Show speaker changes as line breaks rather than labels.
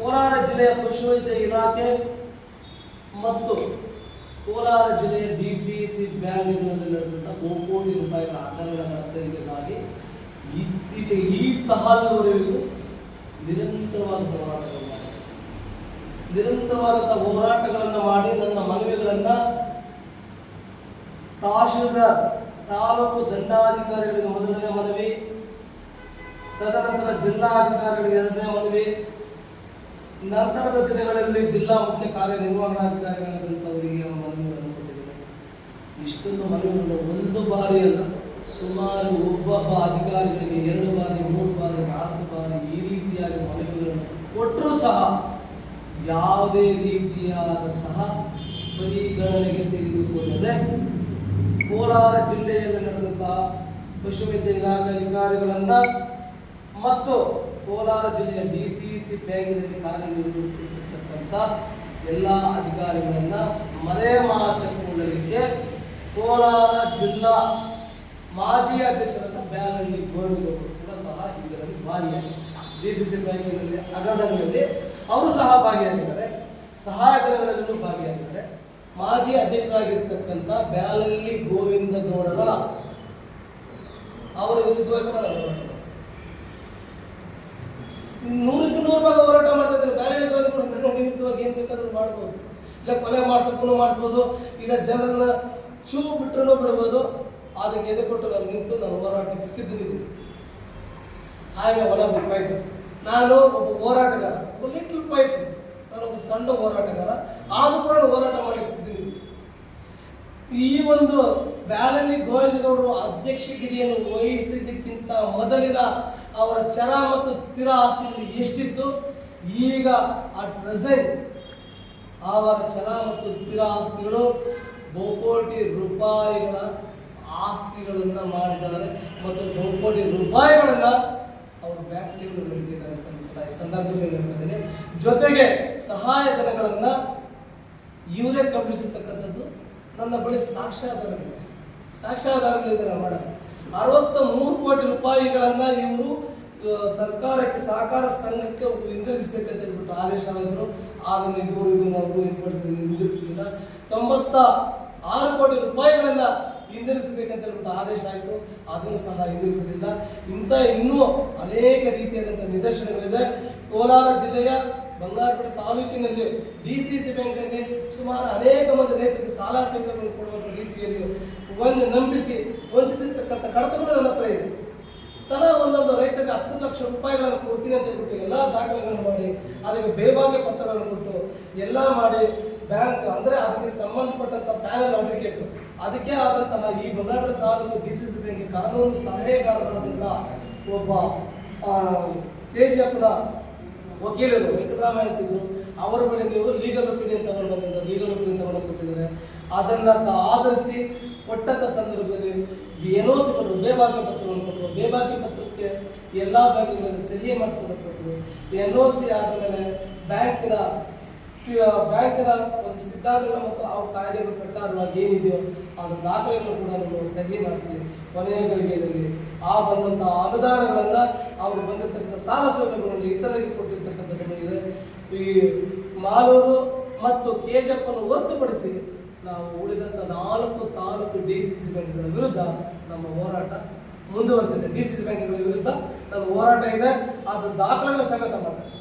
ಜಿಲ್ಲೆಯ ಪಶುವೈದ್ಯ ಇಲಾಖೆ ಮತ್ತು ಕೋಲಾರ ಜಿಲ್ಲೆಯ ಡಿ ಸಿ ಸಿ ಬ್ಯಾಂಕ್ನಲ್ಲಿ ನಡೆದಂಥ ಬಹುಕೋಟಿ ರೂಪಾಯಿಗಳ ಹಗರಣಗಳ ತೆರಿಗೆಗಾಗಿ ಇತ್ತೀಚೆಗೆ ಈ ತಹಲ್ವರೆಗೂ ನಿರಂತರವಾದ ಹೋರಾಟಗಳು ಮಾಡಿದ್ದಾರೆ ನಿರಂತರವಾದಂಥ ಹೋರಾಟಗಳನ್ನು ಮಾಡಿ ನನ್ನ ಮನವಿಗಳನ್ನು ತಹಶೀಲ್ದಾರ್, ತಾಲೂಕು ದಂಡಾಧಿಕಾರಿಗಳಿಗೆ ಮೊದಲನೇ ಮನವಿ, ತದನಂತರ ಜಿಲ್ಲಾಧಿಕಾರಿಗಳಿಗೆ ಎರಡನೇ ಮನವಿ ನಂತರದ ದಿನಗಳಲ್ಲಿ ಜಿಲ್ಲಾ ಮುಖ್ಯ ಕಾರ್ಯನಿರ್ವಹಣಾಧಿಕಾರಿಗಳಾದಂಥವರಿಗೆ ಮನವಿಗಳನ್ನು ಕೊಟ್ಟಿದ್ದಾರೆ ಇಷ್ಟೊಂದು ಮನವಿಗಳನ್ನು ಒಂದು ಬಾರಿ ಅಲ್ಲ, ಸುಮಾರು ಒಬ್ಬೊಬ್ಬ ಅಧಿಕಾರಿಗಳಿಗೆ ಎರಡು ಬಾರಿ, ಮೂರು ಬಾರಿ, ನಾಲ್ಕು ಬಾರಿ ಈ ರೀತಿಯಾಗಿ ಮನವಿಗಳನ್ನು ಕೊಟ್ಟರೂ ಸಹ ಯಾವುದೇ ರೀತಿಯಾದಂತಹ ಪರಿಗಣನೆಗೆ ತೆಗೆದುಕೊಳ್ಳದೆ ಕೋಲಾರ ಜಿಲ್ಲೆಯಲ್ಲಿ ನಡೆದಂತಹ ಪಶುವೈದ್ಯ ಇಲಾಖೆ ಅಧಿಕಾರಿಗಳನ್ನ ಮತ್ತು ಕೋಲಾರ ಜಿಲ್ಲೆಯ ಡಿ ಸಿ ಸಿ ಬ್ಯಾಂಕಿನಲ್ಲಿ ಕಾರ್ಯನಿರ್ವಹಿಸಿರ್ತಕ್ಕಂಥ ಎಲ್ಲ ಅಧಿಕಾರಿಗಳನ್ನ ಮಾಚಕೊಂಡಲಿಕ್ಕೆ ಕೋಲಾರ ಜಿಲ್ಲಾ ಮಾಜಿ ಅಧ್ಯಕ್ಷರಾದ ಬ್ಯಾಲಲ್ಲಿ ಗೋವಿಂದ ಕೂಡ ಸಹ ಇದರಲ್ಲಿ ಭಾಗಿಯಾಗಿದೆ ಡಿ ಸಿ ಸಿ ಬ್ಯಾಂಕಿನಲ್ಲಿ ಹಗರಣಗಳಲ್ಲಿ ಅವರು ಸಹ ಭಾಗಿಯಾಗಿದ್ದಾರೆ. ಸಹಾಯಕಗಳಲ್ಲೂ ಭಾಗಿಯಾಗಿದ್ದಾರೆ. ಮಾಜಿ ಅಧ್ಯಕ್ಷರಾಗಿರ್ತಕ್ಕಂಥ ಬ್ಯಾಲಲ್ಲಿ ಗೋವಿಂದ ಗೌಡರ ಅವರ ವಿರುದ್ಧವಾಗಿ ಕೂಡ ನಾನು ಹೋರಾಟ ಮಾಡಿದೆ. ನೂರಕ್ಕೆ ನೂರು ಭಾಗ ಹೋರಾಟ ಮಾಡ್ತಾ ಇದ್ದಾರೆ ಬೇರೆ ನಿಮಿತ್ತವಾಗಿ ಏನು ಬೇಕಾದ್ರೂ ಮಾಡ್ಬೋದು ಇಲ್ಲ ಕೊಲೆ ಮಾಡಿಸೋಕ್ಕೂ ಮಾಡಿಸ್ಬೋದು ಇಲ್ಲ ಜನರನ್ನ ಚೂ ಬಿಟ್ಟರೂ ಬಿಡ್ಬೋದು ಅದಕ್ಕೆ ಎದೆ ಕೊಟ್ಟು ನಾನು ನಿಂತು ನಾನು ಹೋರಾಟಕ್ಕೆ ಸಿದ್ಧನಿದ್ದೀನಿ ಹಾಗೆ ಒನ್ ದಿ ಫೈಟರ್ಸ್ ನಾನು ಒಬ್ಬ ಹೋರಾಟಗಾರ ಒಬ್ಬ ಲಿಟಲ್ ಫೈಟರ್ಸ್ ನಾನು ಒಬ್ಬ ಸಣ್ಣ ಹೋರಾಟಗಾರ ಆದರೂ ಕೂಡ ನಾನು ಹೋರಾಟ ಮಾಡಲಿಕ್ಕೆ ಸಿದ್ಧನಿದ್ದೀನಿ ಈ ಒಂದು ಬ್ಯಾಲಲ್ಲಿ ಗೋವಿಂದಗೌಡರು ಅಧ್ಯಕ್ಷಗಿರಿಯನ್ನು ವಹಿಸಿದ್ದಕ್ಕಿಂತ ಮೊದಲಿನ ಅವರ ಚರ ಮತ್ತು ಸ್ಥಿರ ಆಸ್ತಿಗಳು ಎಷ್ಟಿತ್ತು? ಈಗ ಅಟ್ ಪ್ರೆಸೆಂಟ್ ಅವರ ಚರ ಮತ್ತು ಸ್ಥಿರ ಆಸ್ತಿಗಳು ಬಹುಕೋಟಿ ರೂಪಾಯಿಗಳ ಆಸ್ತಿಗಳನ್ನು ಮಾಡಿದ್ದಾರೆ ಮತ್ತು ಬಹುಕೋಟಿ ರೂಪಾಯಿಗಳನ್ನು ಅವರು ಬ್ಯಾಂಕ್ಗಳು ಅಂತ ಈ ಸಂದರ್ಭದಲ್ಲಿ ಜೊತೆಗೆ ಸಹಾಯಧನಗಳನ್ನು ಇವರೇ ಕಬ್ಬಿಸಿರ್ತಕ್ಕಂಥದ್ದು ನನ್ನ ಬಳಿ ಸಾಕ್ಷ್ಯಾಧಾರಗಳಿದೆ. ಸಾಕ್ಷ್ಯಾಧಾರಗಳಿದೆ ನಾನು ಮಾಡೋದು ಅರವತ್ತ ಮೂರು ಕೋಟಿ ರೂಪಾಯಿಗಳನ್ನು ಇವರು ಸರ್ಕಾರಕ್ಕೆ, ಸಹಕಾರ ಸಂಘಕ್ಕೆ ಹಿಂದಿರುಗಿಸ್ಬೇಕಂತ ಹೇಳ್ಬಿಟ್ಟು ಆದೇಶ ಮಾಡಿದ್ರು. ಅದನ್ನು ಇದುವರೆಗೂ ನಾವು ಹಿಂದಿರುಗಿಸಲಿಲ್ಲ ತೊಂಬತ್ತ ಆರು ಕೋಟಿ ರೂಪಾಯಿಗಳನ್ನು ಹಿಂದಿರುಗಿಸ್ಬೇಕಂತ ಹೇಳ್ಬಿಟ್ಟು ಆದೇಶ ಆಯಿತು. ಅದನ್ನು ಸಹ ಹಿಂದಿರುಗಿಸಲಿಲ್ಲ ಇಂಥ ಇನ್ನೂ ಅನೇಕ ರೀತಿಯಾದಂಥ ನಿದರ್ಶನಗಳಿದೆ. ಕೋಲಾರ ಜಿಲ್ಲೆಯ ಬಂಗಾರಪೇಟೆ ತಾಲೂಕಿನಲ್ಲಿ ಡಿ ಸಿ ಸಿ ಬ್ಯಾಂಕಲ್ಲಿ ಸುಮಾರು ಅನೇಕ ಮಂದಿ ರೈತರಿಗೆ ಸಾಲ ಸೌಲಭ್ಯವನ್ನು ಕೊಡುವಂಥ ರೀತಿಯಲ್ಲಿ ಒಂದು ನಂಬಿಸಿ ವಂಚಿಸಿರ್ತಕ್ಕಂಥ ಕಡತಗಳು ನನ್ನ ಹತ್ರ ಇದೆ. ತಲಾ ಒಂದೊಂದು ರೈತರಿಗೆ ಹತ್ತು ಲಕ್ಷ ರೂಪಾಯಿಗಳನ್ನು ಕೊಡ್ತೀನಿ ಅಂತ ಹೇಳ್ಬಿಟ್ಟು ಎಲ್ಲ ದಾಖಲೆಗಳನ್ನು ಮಾಡಿ, ಅದಕ್ಕೆ ಬೇಬಾಗೆ ಪತ್ರಗಳನ್ನು ಕೊಟ್ಟು ಎಲ್ಲ ಮಾಡಿ ಬ್ಯಾಂಕ್ ಅಂದರೆ ಅದಕ್ಕೆ ಸಂಬಂಧಪಟ್ಟಂಥ ಪ್ಯಾನಲ್ ಅಡ್ವೊಕೇಟ್. ಅದಕ್ಕೆ ಆದಂತಹ ಈ ಬಂಗಾರದ ತಾಲೂಕು ಡಿ ಸಿ ಸಿ ಬ್ಯಾಂಕ್ಗೆ ಕಾನೂನು ಸಲಹೆಗಾರರಾದಂಥ ಒಬ್ಬ ಕೆ ಜಿ ಎಫ್ನ ವಕೀಲರು ವೆಂಕಟರಾಮಯ್ಯ ಅಂತಿದ್ರು ಅವರ ಬಳಿ ನೀವು ಲೀಗಲ್ ಒಪಿನಿಯನ್ ತಗೊಂಡು ಬಂದಿದ್ದಾರೆ ಲೀಗಲ್ ಒಪಿನಿಯನ್ ತಗೊಂಡು ಕೊಟ್ಟಿದ್ದಾರೆ ಅದನ್ನು ಆಧರಿಸಿ ಕೊಟ್ಟಂಥ ಸಂದರ್ಭದಲ್ಲಿ ಎನ್ ಓ ಸಿ ಕೊಟ್ಟರು ಬೇಬಾಕಿ ಪತ್ರವನ್ನು ಕೊಟ್ಟರು. ಬೇಬಾಕಿ ಪತ್ರಕ್ಕೆ ಎಲ್ಲ ಬ್ಯಾಂಕ್ಗಳಲ್ಲಿ ಸಹಿ ಮಾಡಿಸ್ಕೊಂಡು ಕೊಟ್ಟರು ಎನ್ ಓ ಸಿ ಆದಮೇಲೆ ಬ್ಯಾಂಕಿನ ಬ್ಯಾಂಕಿನ ಒಂದು ಸಿದ್ಧಾಂತಗಳ ಮತ್ತು ಆ ಕಾಯ್ದೆಗಳ ಪ್ರಕಾರವಾಗಿ ಏನಿದೆಯೋ ಅದರ ದಾಖಲೆಗಳನ್ನು ಕೂಡ ನಾವು ಸಹಿ ಮಾಡಿಸಿ ಕೊನೆಯ ಆ ಬಂದಂಥ ಅನುದಾನಗಳನ್ನು ಅವರು ಬಂದಿರತಕ್ಕಂಥ ಸಾಲ ಸೌಲಭ್ಯಗಳನ್ನು ಇತರರಿಗೆ ಕೊಟ್ಟಿರ್ತಕ್ಕಂಥದ್ದು ಇದೆ. ಈ ಮಾಲೂರು ಮತ್ತು ಕೆಜಪ್ಪನ್ನು ಹೊರತುಪಡಿಸಿ ನಾವು ಉಳಿದಂಥ ನಾಲ್ಕು ತಾಲೂಕು ಡಿ ಸಿ ಸಿ ಬ್ಯಾಂಕ್ಗಳ ವಿರುದ್ಧ ನಮ್ಮ ಹೋರಾಟ ಮುಂದುವರೆದಿದೆ. ಡಿ ಸಿ ಸಿ ಬ್ಯಾಂಕ್ಗಳ ವಿರುದ್ಧ ನನ್ನ ಹೋರಾಟ ಇದೆ. ಅದು ದಾಖಲೆಗಳ ಸಮೇತ ಮಾಡ್ತಾರೆ